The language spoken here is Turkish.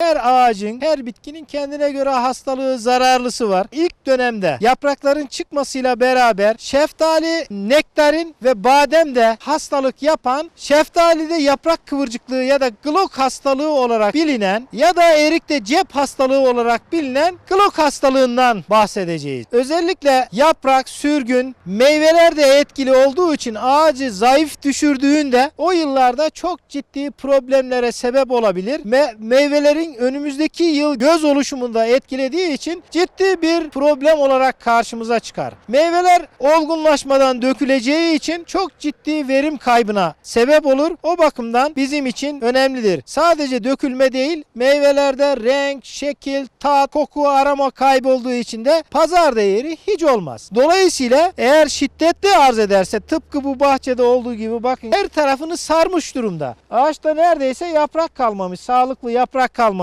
Her ağacın, her bitkinin kendine göre hastalığı, zararlısı var. İlk dönemde yaprakların çıkmasıyla beraber şeftali, nektarin ve badem de hastalık yapan, şeftalide yaprak kıvırcıklığı ya da glok hastalığı olarak bilinen ya da erikte cep hastalığı olarak bilinen glok hastalığından bahsedeceğiz. Özellikle yaprak, sürgün, meyveler de etkili olduğu için ağacı zayıf düşürdüğünde o yıllarda çok ciddi problemlere sebep olabilir. Me- meyvelerin önümüzdeki yıl göz oluşumunda etkilediği için ciddi bir problem olarak karşımıza çıkar. Meyveler olgunlaşmadan döküleceği için çok ciddi verim kaybına sebep olur. O bakımdan bizim için önemlidir. Sadece dökülme değil, meyvelerde renk, şekil, tat, koku, aroma kaybolduğu için de pazar değeri hiç olmaz. Dolayısıyla eğer şiddetli arz ederse tıpkı bu bahçede olduğu gibi bakın her tarafını sarmış durumda. Ağaçta neredeyse yaprak kalmamış, sağlıklı yaprak kalmamış.